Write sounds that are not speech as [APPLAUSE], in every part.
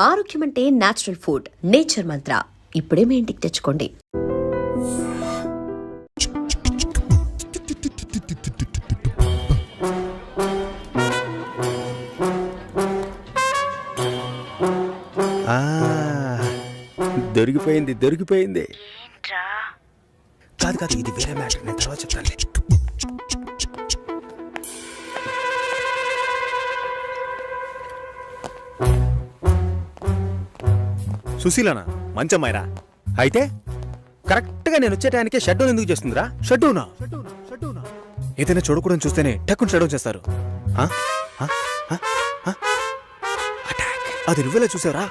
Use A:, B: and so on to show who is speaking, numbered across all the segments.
A: ఆరోగ్యం అంటే natural food nature మంత్ర ఇప్పుడే మీ ఇంటికి తెచ్చుకోండి.
B: ఆ, దొరికిపోయింది దొరికిపోయింది. కాదు కాదు ఇది వేరే మ్యాటర్. నేను తర్వాత చెప్తాను సుశీలనా? మంచమ్మాయిరా. అయితే కరెక్ట్గా నేను వచ్చే టైంకే షట్ డౌన్ ఎందుకు చేస్తుందిరా? షట్ డౌనా ఏదైనా చూడకూడదు చూస్తేనే టక్కుని షట్ డౌన్ చేస్తారు అది నువ్వెలా చూసారా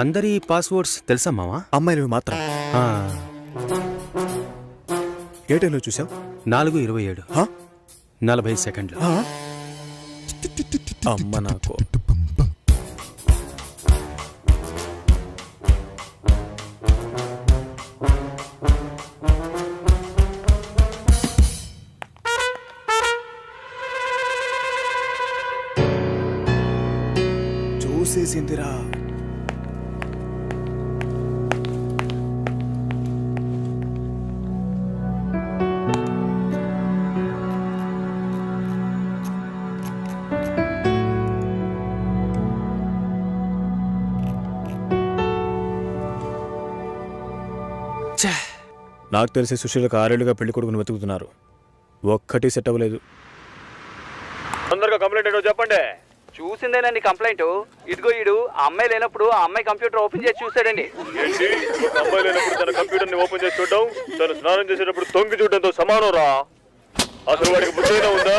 B: అందరి పాస్వర్డ్స్ తెలుసా మావా?
C: అమ్మాయిలు మాత్రం. ఏ టైంలో చూసావు?
B: నాలుగు ఇరవై ఏడు. నలభై సెకండ్లు.
C: అమ్మ నాకు. చూసేసిందిరా. నాకు తెలిసి సుశీలకు ఆరేళ్ళుగా పెళ్ళి కొడుకుని వెతుకుతున్నారు. ఒక్కటి సెట్ అవ్వలేదు. తొందరగా కంప్లైంట్ ఏంటో చెప్పండి.
D: చూసిందేనండి కంప్లైంట్. ఇదిగో ఈడు అమ్మాయి లేనప్పుడు ఆ అమ్మాయి కంప్యూటర్ ఓపెన్ చేసి చూసాడండి
C: అమ్మాయి లేనప్పుడు తన కంప్యూటర్ని ఓపెన్ చేసి చూడడం తను స్నానం చేసేటప్పుడు తొంగి చూడడంతో సమానం రా అసలు వాడికి బుద్ధైనా ఉందా?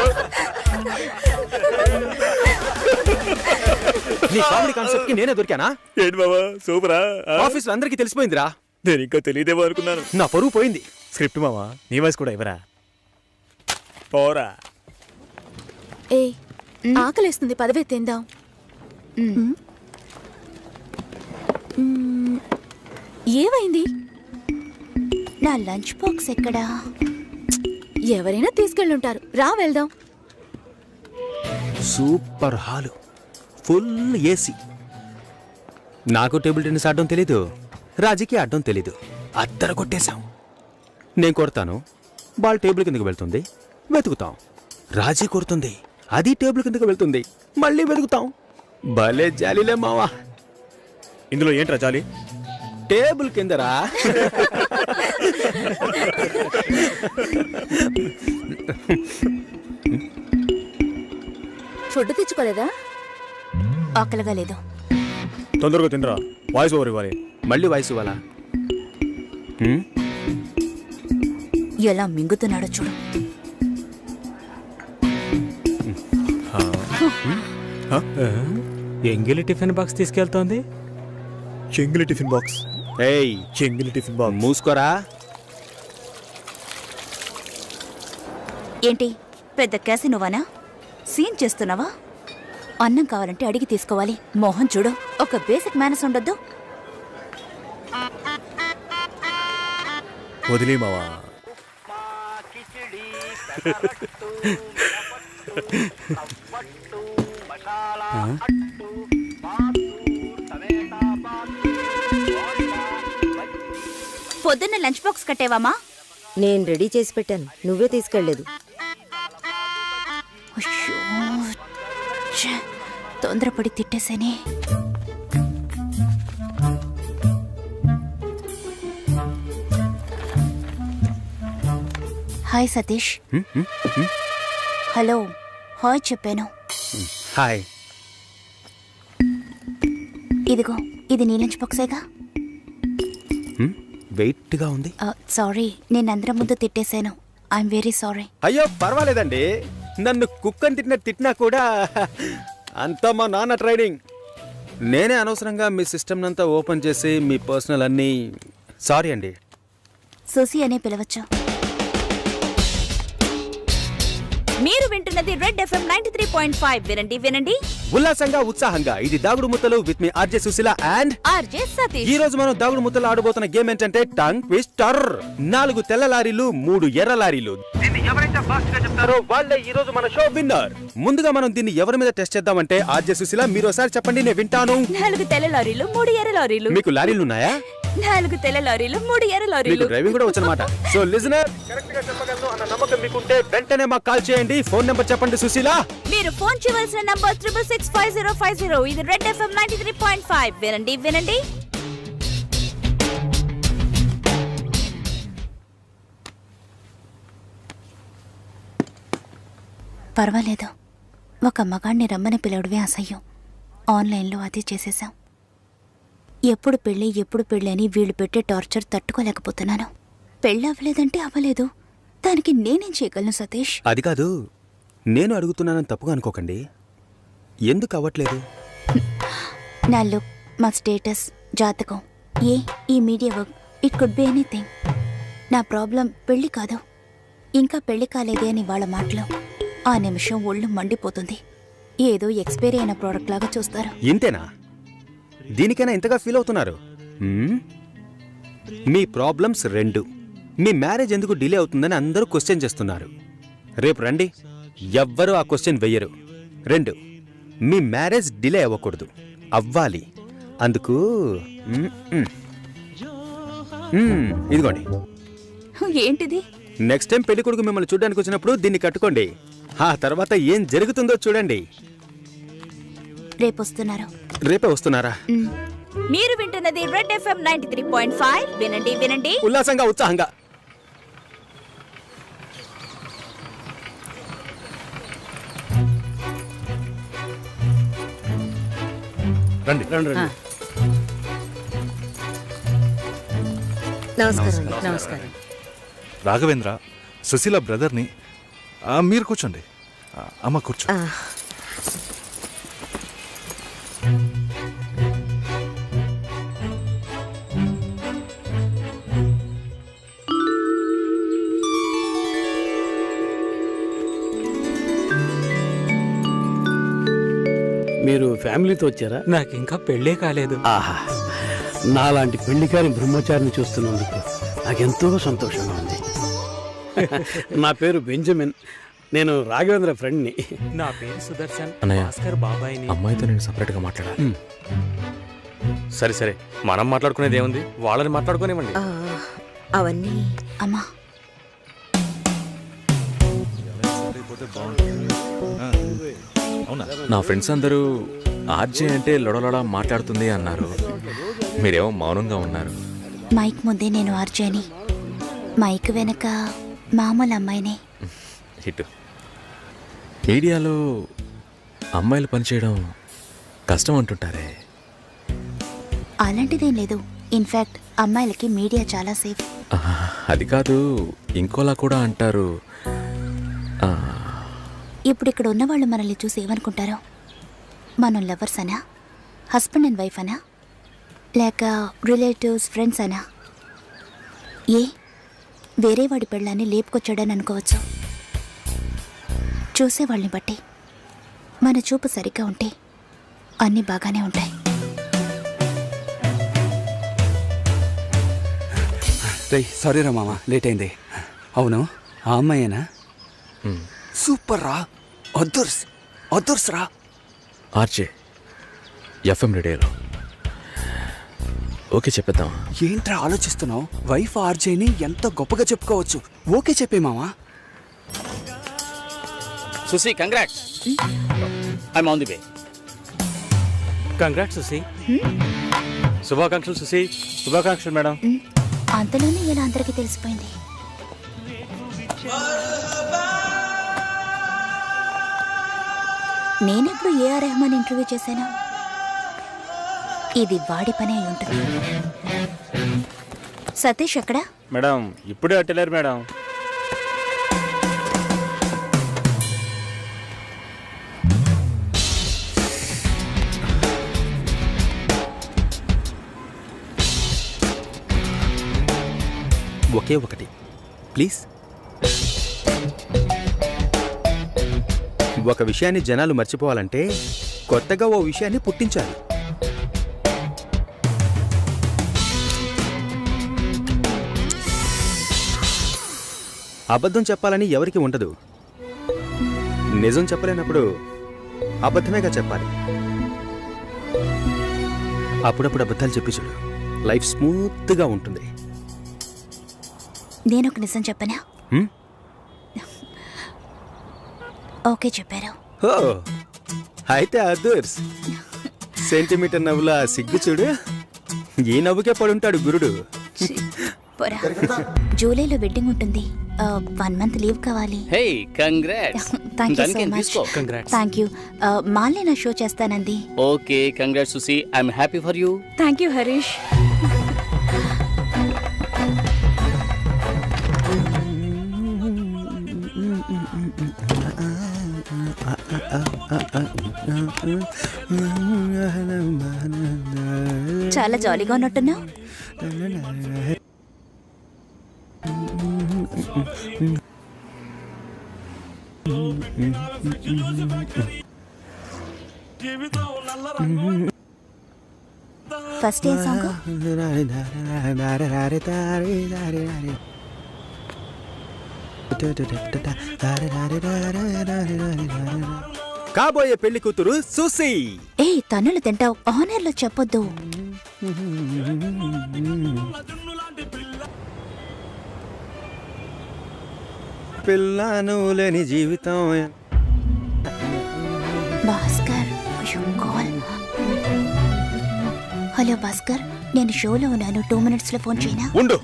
B: నీ కామెడీ కాన్సెప్ట్కి నేనే దొరికానా?
C: ఏంటి బాబా? సూపరా?
B: ఆఫీస్ అందరికీ తెలిసిపోయిందిరా.
C: నేను ఇంకా తెలియదేమో అనుకున్నాను.
B: నా పరువు పోయింది.
C: స్క్రిప్ట్ మావా? నీ వాయిస్ కూడా ఇవ్వరా? పోరా.
E: ఏ ఆకలేస్తుంది పదవే తిందాం. ఏమైంది? నా లంచ్ బాక్స్ ఎక్కడా? ఎవరైనా తీసుకెళ్ళుంటారు. రా వెళ్దాం.
B: Super hall. Full AC. నాకు టేబుల్ టెన్నిస్ ఆడడం తెలీదు. రాజీకి ఆడడం తెలీదు. అద్దర కొట్టేశాం నేను కొడతాను. బాల్ టేబుల్ కిందకి వెళ్తుంది. వెతుకుతాం. రాజీ కొడుతుంది. అది టేబుల్ కిందకి వెళ్తుంది. మళ్ళీ వెతుకుతాం. భలే జాలీలే మావా.
C: ఇందులో ఏంట్రా చాలి
B: టేబుల్ కిందరా?
E: ఫుడ్ తెచ్చుకోలేదా? ఆకలిగా లేదు.
C: తొందరగా తినరా. వాయిస్ ఓవర్ ఇవ్వాలి.
B: మళ్ళీ వయసు వాళ్ళ
E: ఎలా మింగుతున్నాడో చూడు.
F: ఎంగిలి టిఫిన్ బాక్స్ తీసుకెళ్తోంది?
C: చెంగిలి టిఫిన్ బాక్స్.
B: ఏయ్!
C: చెంగిలి టిఫిన్ బాక్స్.
B: మూసుకోరా?
E: ఏంటి? పెద్ద క్యాసినోవానా? సీన్ చేస్తున్నావా? అన్నం కావాలంటే అడిగి తీసుకోవాలి. మోహన్ చూడు. ఒక బేసిక్ మేనస్ ఉండొద్దు.
C: వదిలే మావా.
E: పొద్దున్న లంచ్ బాక్స్ కట్టేవామా?
G: నేను రెడీ చేసి పెట్టాను. నువ్వే తీసుకెళ్ళలేదు.
E: అయ్యో ఛే, తొందరపడి తిట్టేసేనే. హాయ్ సతీష్. హలో. హాయ్ చెప్పాను.
B: హాయ్.
E: ఇదిగో ఇది నీ లంచ్ బాక్సేగా?
B: వెయిట్గా ఉంది.
E: సారీ నేను అందరం ముందు తిట్టేశాను. I'm very sorry.
B: అయ్యో పర్వాలేదండి. నన్ను కుక్కని తిట్టిన తిట్టినా కూడా అంతా మా నాన్న ట్రైనింగ్. నేనే అనవసరంగా మీ సిస్టమ్ అంతా ఓపెన్ చేసి మీ పర్సనల్ అన్నీ సారీ అండి.
E: సుసి అనే పిలవచ్చు? మీరు వింటున్నది red FM ninety three point five వినండి వినండి.
B: ఉల్లాసంగా ఉత్సాహంగా ఇది దాగుడు ముత్తలు with me RJ Sushila and
E: RJ Satish.
B: ఈ రోజు మనం దాగుడు ముత్తలు ఆడబోతున్న గేమ్ ఏంటంటే టంగ్ ట్విస్టర్ నాలుగు తెల్ల లారీలు మూడు ఎర్ర లారీలు.
D: దీన్ని ఎవరైతే
B: చెప్తారో వాళ్ళే ఈ రోజు మన షో విన్నర్ ముందుగా మనం దీన్ని ఎవరి మీద టెస్ట్ చేద్దామంటే ఆర్జే సుశీల మీరు ఒకసారి చెప్పండి నేను వింటాను.
E: నాలుగు తెల్ల లారీలు మూడు ఎర్ర లారీలు.
B: మీకు లారీలు ఉన్నాయా?
E: నాలుగు తెల్ల లారీలు మూడు ఎర్ర
B: మీకు
E: లారీలు
B: డ్రైవింగ్ కూడా వచ్చనమాట. సో లిజనర్ కరెక్ట్గా చెప్పగలను అన్న నమ్మకం మీకుంటే వెంటనే మాకు కాల్ చేయండి. ఫోన్ నెంబర్ చెప్పండి సుశీల.
E: మీరు ఫోన్ చేయవలసిన number triple six five zero five zero ఇది red FM ninety three point five వినండి వినండి. పర్వాలేదు. ఒక మగాణ్ణి రమ్మని పిలవడమే అసహ్యం. ఆన్లైన్లో అది చేసేసాం. ఎప్పుడు పెళ్ళి ఎప్పుడు పెళ్ళి అని వీళ్ళు పెట్టే టార్చర్ తట్టుకోలేకపోతున్నాను. పెళ్ళి అవ్వలేదంటే అవ్వలేదు. దానికి నేనేం చేయగలను సతీష్?
B: అది కాదు. నేను అడుగుతున్నానని తప్పుగా అనుకోకండి. ఎందుకు అవ్వట్లేదు?
E: నా లుక్ మా స్టేటస్ జాతకం ఏ ఈ media work it could be anything నా ప్రాబ్లం పెళ్ళి కాదు. ఇంకా పెళ్ళి కాలేదే అని వాళ్ళ మాటలు. ఆ నిమిషం ఒళ్ళు మండిపోతుంది. ఏదో ఎక్స్పైరీ అయిన ప్రోడక్ట్ లాగా చూస్తారు.
B: ఇంతేనా? దీనికైనా ఇంతగా ఫీల్ అవుతున్నారు? మీ ప్రాబ్లమ్స్ రెండు. మీ మ్యారేజ్ ఎందుకు డిలే అవుతుందని అందరూ క్వశ్చన్ చేస్తున్నారు. రేపు రండి. ఎవ్వరూ ఆ క్వశ్చన్ వెయ్యరు రెండు. మీ మ్యారేజ్ డిలే అవ్వకూడదు. అవ్వాలి. అందుకు ఇదిగోండి.
E: ఏంటిది?
B: నెక్స్ట్ టైం పెళ్ళి కొడుకు మిమ్మల్ని చూడడానికి వచ్చినప్పుడు దీన్ని కట్టుకోండి. ఆ తర్వాత ఏం జరుగుతుందో చూడండి.
E: రేపు వస్తున్నారు.
B: రేపే వస్తున్నారా.
E: మీరు వింటున్నది red FM ninety three point five. వినండి వినండి.
B: ఉల్లాసంగా ఉత్సాహంగా.
H: రండి.
G: నమస్కారం నమస్కారం.
H: రాఘవేంద్ర సుశీల బ్రదర్ని ఆ, మీరు కూర్చోండి. ఆ, అమ్మ కూర్చో.
I: ఫ్యామిలీతో వచ్చారా?
F: నాకు ఇంకా పెళ్ళే కాలేదు.
I: ఆహా నాలాంటి పెళ్ళికారి బ్రహ్మచారిని చూస్తున్నందుకు నాకెంతో సంతోషంగా ఉంది. [LAUGHS] నా పేరు బెంజమిన్. నేను రాఘవేంద్ర ఫ్రెండ్ని.
F: నా పేరు సుదర్శన్.
J: అన్నయ్య.
F: భాస్కర్ బాబాయ్ని.
J: అమ్మాయితో నేను సపరేట్గా మాట్లాడాలి.
C: సరే సరే. మనం మాట్లాడుకునేది ఏముంది? వాళ్ళని మాట్లాడుకోనివ్వండి.
G: ఆ, అవన్నీ.
E: అమ్మా.
H: అవునా
J: నా ఫ్రెండ్స్ అందరూ ఆర్జే అంటే లొడలొడ మాట్లాడుతుంది అన్నారు. మీరేమో మౌనంగా ఉన్నారు.
E: మైక్ ముందే నేను ఆర్జేని. మైక్ వెనక మామూలు అమ్మాయినే.
J: హిట్. మీడియాలో అమ్మాయిలు పనిచేయడం కష్టం అంటుంటారే.
E: అలాంటిదేం లేదు. ఇన్ఫాక్ట్ అమ్మాయిలకి మీడియా చాలా సేఫ్.
J: అది కాదు ఇంకోలా కూడా అంటారు.
E: ఇప్పుడు ఇక్కడ ఉన్న వాళ్ళు మనల్ని చూసి ఏమనుకుంటారో? మనం లవర్స్ అనా? హస్బెండ్ అండ్ వైఫ్ అనా? లేక రిలేటివ్స్ ఫ్రెండ్స్ అనా? ఏ? వేరే వాడి పెళ్ళాన్ని లేపుకొచ్చాడని అనుకోవచ్చు? చూసేవాళ్ళని బట్టి మన చూపు సరిగ్గా ఉంటే అన్నీ బాగానే ఉంటాయి.
I: రే సారీ రా మామ లేట్ అయింది. అవును ఆ అమ్మాయేనా. సూపర్ రా అదుర్స్ అదుర్స్ రా.
J: ఆర్జే ఎఫ్ఎం రేడియోలో. ఓకే చెప్పేద్దాం
I: ఏంట్రా ఆలోచిస్తున్నావు? వైఫ్ ఆర్జేని ఎంత గొప్పగా చెప్పుకోవచ్చు? ఓకే చెప్పే మామా.
K: Susi congrats I'm on the way
F: congrats Susi
C: శుభాకాంక్షలు సుశీ. శుభాకాంక్షలు మేడం.
E: ఉమ్, అంతలోనే ఇలా అందరికీ తెలిసిపోయింది. నేనెప్పుడు ఏఆర్ రెహమాన్ ఇంటర్వ్యూ చేశాను? ఇది వాడి పని అయి ఉంటుంది. సతీష్ ఎక్కడా?
C: మేడం ఇప్పుడే అట్టలేరు మేడం.
B: ఒకే ఒకటి. ప్లీజ్. ఒక విషయాన్ని జనాలు మర్చిపోవాలంటే కొత్తగా ఓ విషయాన్ని పుట్టించాలి. అబద్ధం చెప్పాలని ఎవరికి ఉండదు. నిజం చెప్పలేనప్పుడు అబద్ధమేగా చెప్పాలి. అప్పుడప్పుడు అబద్ధాలు చెప్పి చూడు. లైఫ్ స్మూత్గా ఉంటుంది.
E: నేను ఒక నిజం చెప్పనా? ఓకే చెప్పారు.
B: ఓ అయితే అదర్స్. సెంటీమీటర్ నవ్వుల సిగ్గు చూడు. ఈ నవ్వుకే పడుంటాడు గురుడు.
E: పోరా. జూలైలో వెడ్డింగ్ ఉంటుంది. వన్ మంత్ లీవ్ కావాలి. థ్యాంక్ యూ సో
K: దానికేం
E: మచ్
K: తీసుకో.
E: థ్యాంక్ యూ మాల్ని నా షో చేస్తానంది.
K: Okay, congrats, Susi. I'm happy for you.
E: Thank you Harish. చాలా జాలీగా ఉన్నట్టున్నావు. ఫస్ట్ ఏం సాంగ్
B: కాబోయే పెళ్ళి కూతురు సుసి
E: ఏ తన్నులు తింటావు. ఆనర్లో చెప్పొద్దు.
B: పిల్లను లేని జీవితం.
E: భాస్కర్ హలో భాస్కర్ నేను షోలో ఉన్నాను. టూ మినిట్స్లో ఫోన్ చేయనా?
J: ఉండు.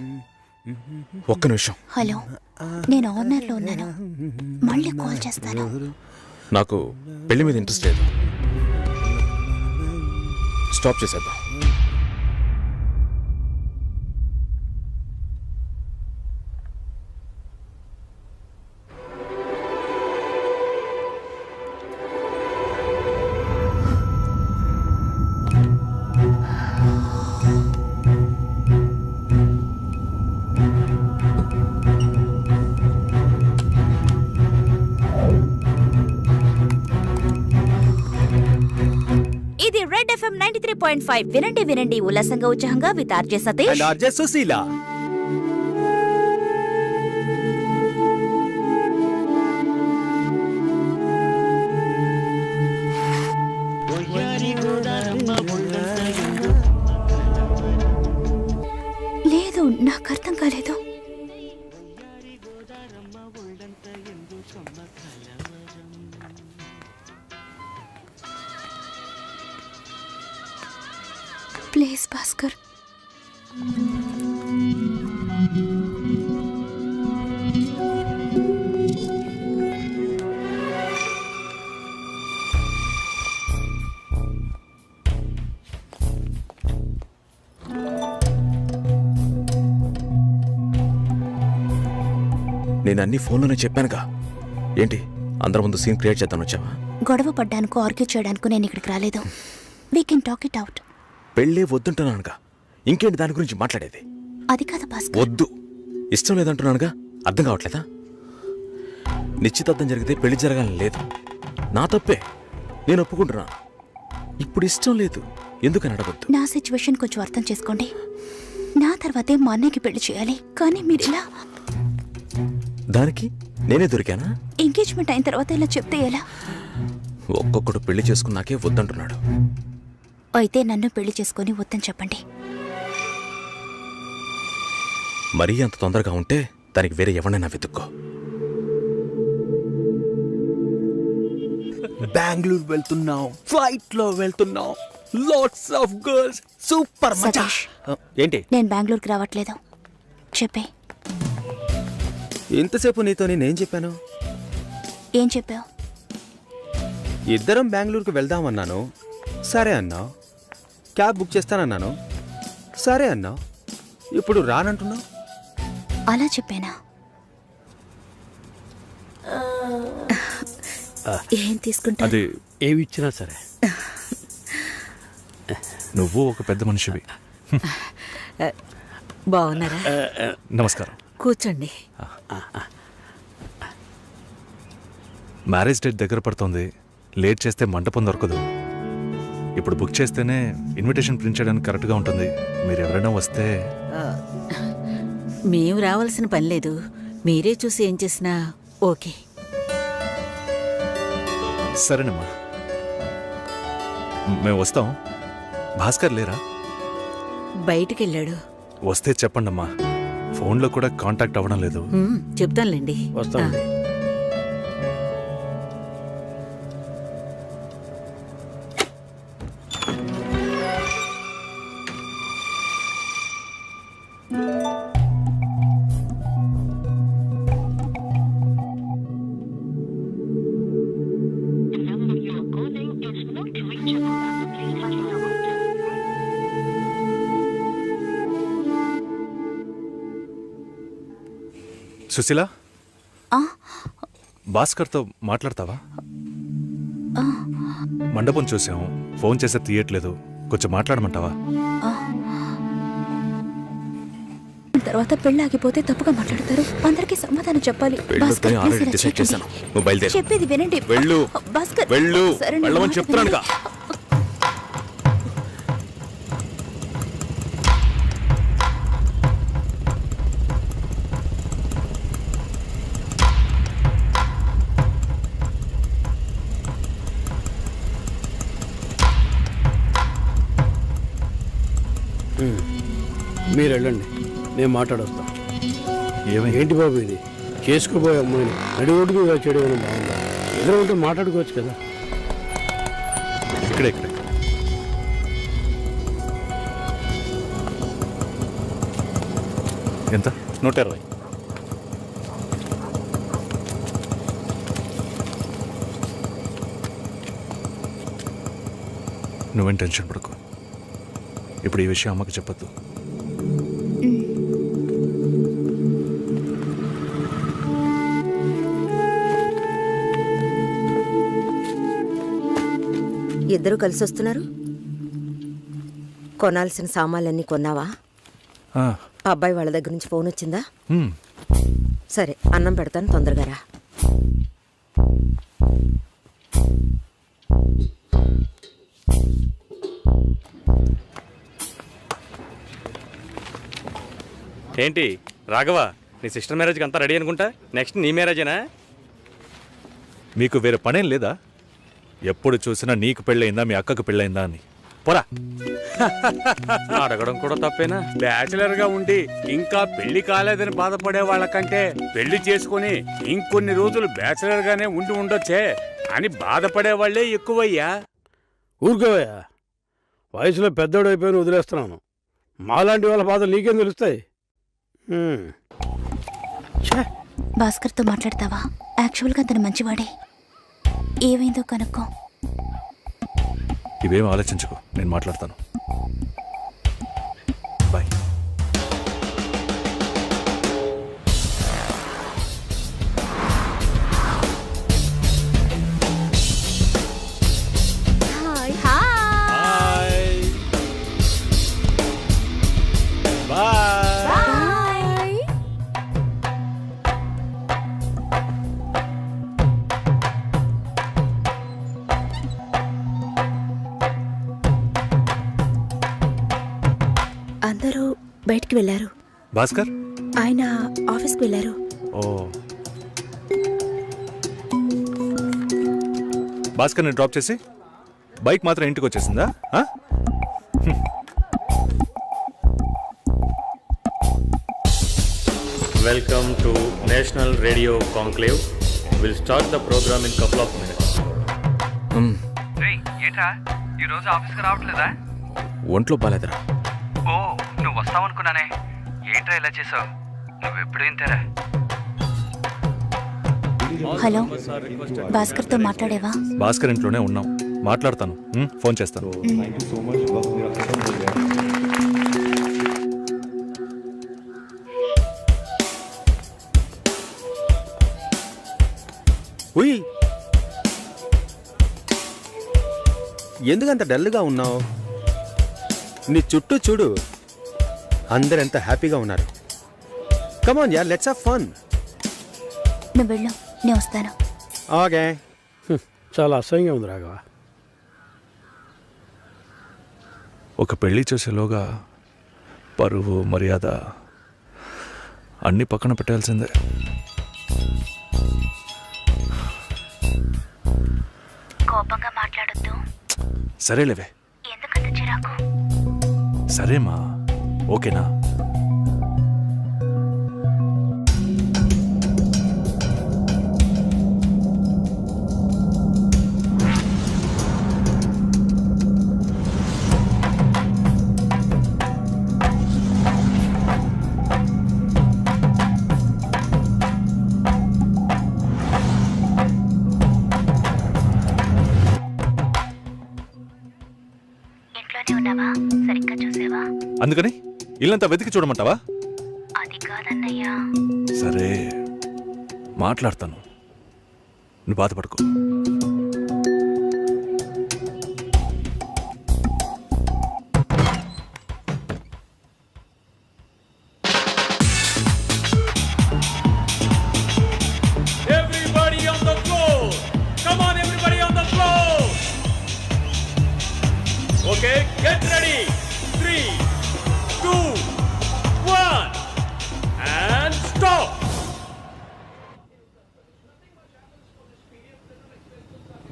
J: ఒక్క నిమిషం.
E: హలో నేను ఆనర్లో ఉన్నాను. మళ్ళీ కాల్ చేస్తాను.
J: నాకు పెళ్ళి మీద ఇంట్రెస్ట్ లేదు. స్టాప్ చేసేద్దాం.
E: FM ninety three point five వినండి వినండి. ఉల్లాసంగా ఉత్సాహంగా with RJ Satish.
B: RJ Sushila.
J: నేను అన్ని ఫోన్లోనే చెప్పానుగా. ఏంటి అందరి ముందు సీన్ క్రియేట్ చేద్దాం వచ్చావా?
E: గొడవ పడ్డానుకో ఆర్గ్యూ చేయడానికి నేను ఇక్కడికి రాలేదు. We can talk it out
J: పెళ్ళే వద్దుంటున్నానుగా. ఇంకేంటి దాని గురించి మాట్లాడేది?
E: అది కాదు భాస్కర్.
J: వద్దు. ఇష్టం లేదంటున్నానుగా. అర్థం కావట్లేదా? నిశ్చితార్థం జరిగితే పెళ్ళి జరగాలని లేదు. నా తప్పే. నేను ఒప్పుకుంటున్నా. ఇప్పుడు ఇష్టం లేదు. ఎందుకని అడగొద్దు?
E: నా సిచ్యువేషన్ కొంచెం అర్థం చేసుకోండి. నా తర్వాతే మా అన్నయ్యకి పెళ్ళి చేయాలి. కానీ మీరు ఇలా
J: దానికి నేనే దొరికానా?
E: ఎంగేజ్మెంట్ అయిన తర్వాత ఇలా చెప్తే ఎలా?
J: ఒక్కొక్కడు పెళ్ళి చేసుకున్నాకే వద్దంటున్నాడు.
E: అయితే నన్ను పెళ్ళి చేసుకొని వద్దని చెప్పండి.
J: మరీ అంత తొందరగా ఉంటే దానికి వేరే ఎవరినైనా వెతుక్కో.
I: బెంగళూరు వెళ్తున్నాం ఫ్లైట్లో వెళ్తున్నాం. Lots of girls super
E: Satish.
B: ఏంటి?
E: నేను బెంగళూరుకి రావట్లేదు. చెప్పే.
B: ఇంతసేపు నీతో నేనేం చెప్పాను.
E: ఏం చెప్పావు?
B: ఇద్దరం బెంగళూరుకు వెళ్దామన్నాను. సరే అన్నా. క్యాబ్ బుక్ చేస్తానన్నాను. సరే అన్నా. ఇప్పుడు రానంటున్నావు?
E: అలా చెప్పానా? ఏం తీసుకుంటా?
H: అది
K: ఏవి ఇచ్చినా సరే.
H: నువ్వు ఒక పెద్ద మనిషివి.
G: బాగున్నారా?
H: నమస్కారం.
G: కూర్చోండి.
H: మ్యారేజ్ డేట్ దగ్గర పడుతోంది. లేట్ చేస్తే మంటపం దొరకదు. ఇప్పుడు బుక్ చేస్తేనే ఇన్విటేషన్ ప్రింట్ చేయడానికి కరెక్ట్గా ఉంటుంది. మీరు ఎవరైనా వస్తే
G: మేము రావాల్సిన పని లేదు. మీరే చూసి ఏం చేసినా ఓకే.
H: సరేనమ్మా. మేము వస్తాం. భాస్కర్ లేరా?
G: బయటికెళ్ళాడు.
H: వస్తే చెప్పండమ్మా. ఫోన్లో కూడా కాంటాక్ట్ అవ్వడం లేదు.
G: చెప్తానులేండి.
K: వస్తామండి.
H: సుశీల? భాస్కర్తో మాట్లాడతావా? మండపం చూసాం. ఫోన్ చేస్తే తీయట్లేదు. కొంచెం మాట్లాడమంటావా?
E: తర్వాత పెళ్ళి ఆగిపోతే తప్పుగా మాట్లాడతారు. అందరికీ సమాధానం చెప్పాలి. భాస్కర్, please ఇలా చెప్పేది వినండి.
J: వెళ్ళు.
E: భాస్కర్
J: వెళ్ళు.
E: సరే,
J: వెళ్ళమని
E: మాట
K: వెళ్ళండి. నేను మాట్లాడొస్తా. ఏంటి బాబు ఇది? చేసుకోబోయే అమ్మాయిని నడి ఒడ్డుకు ఇలా చేయడం ఏమైనా బాగుందా? ఎదురు ఉంటే మాట్లాడుకోవచ్చు కదా.
H: ఇక్కడే ఇక్కడే. ఎంత?
K: నూట ఇరవై.
H: నువ్వేం టెన్షన్ పడకు. ఇప్పుడు ఈ విషయం అమ్మకి చెప్పొద్దు.
G: ఇద్దరు కలిసి వస్తున్నారు కొనాల్సిన సామాన్లన్నీ కొన్నావా?
H: ఆ,
G: అబ్బాయి వాళ్ళ దగ్గర నుంచి ఫోన్ వచ్చిందా. సరే అన్నం పెడతాను తొందరగా రా.
F: ఏంటి రాఘవ నీ సిస్టర్ మ్యారేజ్కి అంతా రెడీ అనుకుంటా? నెక్స్ట్ నీ మ్యారేజేనా?
H: మీకు వేరే పనేం లేదా? ఎప్పుడు చూసినా నీకు పెళ్ళయిందా మీ అక్కకు పెళ్ళయిందా అని. పోరా.
F: అడగడం కూడా తప్పేనా?
K: బ్యాచిలర్గా ఉండి ఇంకా పెళ్ళి కాలేదని బాధపడే వాళ్ళకంటే పెళ్ళి చేసుకుని ఇంకొన్ని రోజులు బ్యాచిలర్ గానే ఉండి ఉండొచ్చే అని బాధపడే వాళ్ళే ఎక్కువయ్యా. ఊరుకోవయ్యా. వయసులో పెద్దోడు అయిపోయిన వదిలేస్తున్నాను. మాలాంటి వాళ్ళ బాధలు నీకేం తెలుస్తాయి?
E: భాస్కర్తో మాట్లాడతావా? యాక్చువల్గా అతను మంచివాడే. ఏమైందో కనుక్కో.
H: ఇవేం ఆలోచించుకో. నేను మాట్లాడతాను.
G: బయటికి వెళ్ళారు.
H: భాస్కర్?
G: ఆయన ఆఫీస్కి వెళ్ళారు.
H: ఓ. భాస్కర్ని డ్రాప్ చేసి బైక్ మాత్రం ఇంటికి వచ్చేసిందా? ఆ?
C: Welcome to national radio conclave will start the programme in couple of minutes
D: ఏంట్రా? ఈ రోజు ఆఫీస్కి రావట్లేదా?
J: ఒంట్లో బాలేదురా.
D: ఓ నువ్వు వస్తావనుకున్నానే ఏంట్రా ఇలా చేసావు? నువ్వు ఎప్పుడు ఇంతేరా
E: హలో భాస్కర్తో మాట్లాడేవా?
H: భాస్కర్ ఇంట్లోనే ఉన్నాం. మాట్లాడతాను. ఉమ్, ఫోన్ చేస్తాను.
B: ఉయ్. ఎందుకంత డల్గా ఉన్నావు? నీ చుట్టూ చూడు. అందరు ఎంత హ్యాపీగా ఉన్నారు. Come on yeah let's have fun
E: నువ్వు వెళ్ళు నేను వస్తాను.
B: ఓకే
K: చాలా అసహ్యంగా ఉంది రాఘవ.
H: ఒక పెళ్ళి చేసేలోగా పరువు మర్యాద అన్ని పక్కన పెట్టాల్సిందే.
E: కోపంగా మాట్లాడొద్దు.
H: సరేలేవే.
E: ఎందుకంత చిరాకు?
H: సరేమా? ఓకేనా? ఇల్లంతా వెతికి చూడమంటావా?
E: అది కాదన్నయ్యా.
H: సరే మాట్లాడతాను. నువ్వు బాధపడుకో.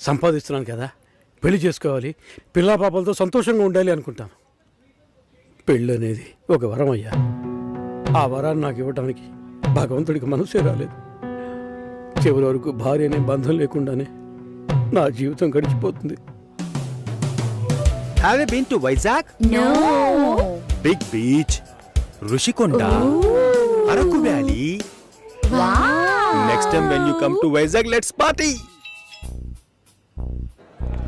I: సంపాదిస్తున్నాను కదా. పెళ్ళి చేసుకోవాలి. పిల్లా పాపలతో సంతోషంగా ఉండాలి అనుకుంటాను పెళ్ళి అనేది ఒక వరం అయ్యా. ఆ వరాన్ని నాకు ఇవ్వడానికి భగవంతుడికి మనసే రాలేదు. చివరి వరకు భార్య అనే బంధం లేకుండానే నా జీవితం గడిచిపోతుంది.
B: Have you been to Vizag
E: no
B: big beach Rushikonda Araku valley next time when you come to Vizag let's party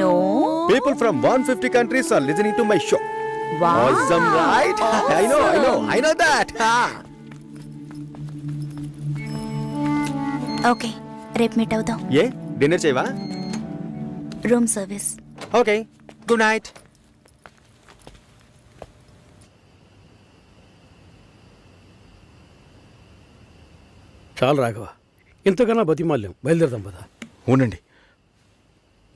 E: no
B: People from 150 countries are listening to my show. Awesome, right? I know, I know, I know that. Ha.
E: Okay రేపు meet అవుదాం
B: ఏ dinner చేయవా
E: room service
B: okay good night
I: చాలు రాఘవ ఇంతకన్నా బతిమాల్యం బయలుదేరదాం పదా
J: ఉండండి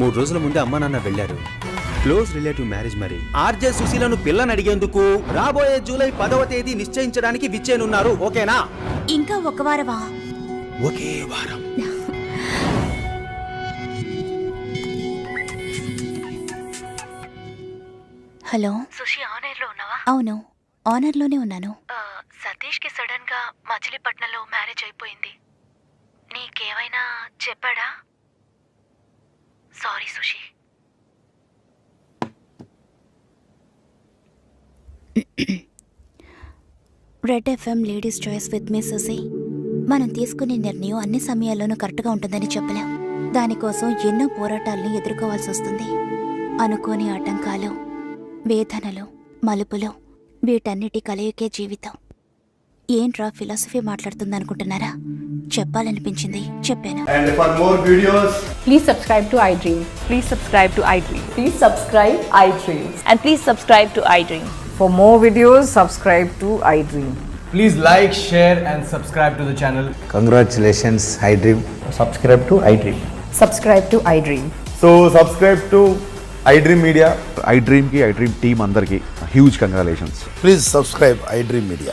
B: మూడు రోజుల ముందే అమ్మా నాన్న వెళ్ళారు. క్లోజ్ రిలేటివ్ మ్యారేజ్ మరి. ఆర్జే సుశీలను పిల్లని అడిగేందుకు రాబోయే జూలై పదవ తేదీ నిశ్చయించడానికి విచ్చేనున్నారు. ఓకేనా?
E: ఇంకా ఒక వారమా?
B: ఒకే వారం.
E: హలో?
G: సుషి ఆనర్లో ఉన్నావా?
E: అవును. ఆనర్లోనే ఉన్నాను.
G: సతీష్కి సడన్గా మచిలీపట్నంలో మ్యారేజ్ అయిపోయింది. నీకేమైనా చెప్పాడా? Sorry Sushi
E: Red FM ladies choice with me Susi మనం తీసుకునే నిర్ణయం అన్ని సమయాల్లోనూ కరెక్ట్గా ఉంటుందని చెప్పలేం. దానికోసం ఎన్నో పోరాటాలను ఎదుర్కోవాల్సి వస్తుంది. అనుకోని ఆటంకాలు వేదనలు మలుపులు వీటన్నిటి కలయికే జీవితం. ఏంట్రా ఫిలాసఫీ మాట్లాడుతుందనుకుంటున్నారా? చెప్పాలనిపించింది చెప్పాను.
C: And for more videos,
G: please subscribe to iDream please subscribe to iDream please subscribe iDream and please subscribe to iDream for more videos subscribe to iDream
D: please like share and subscribe to the channel
L: congratulations iDream
D: subscribe to iDream
G: subscribe to iDream
C: so subscribe to iDream Media.
L: ఐ డ్రీమ్కి iDream team అందరికీ huge congratulations please subscribe iDream Media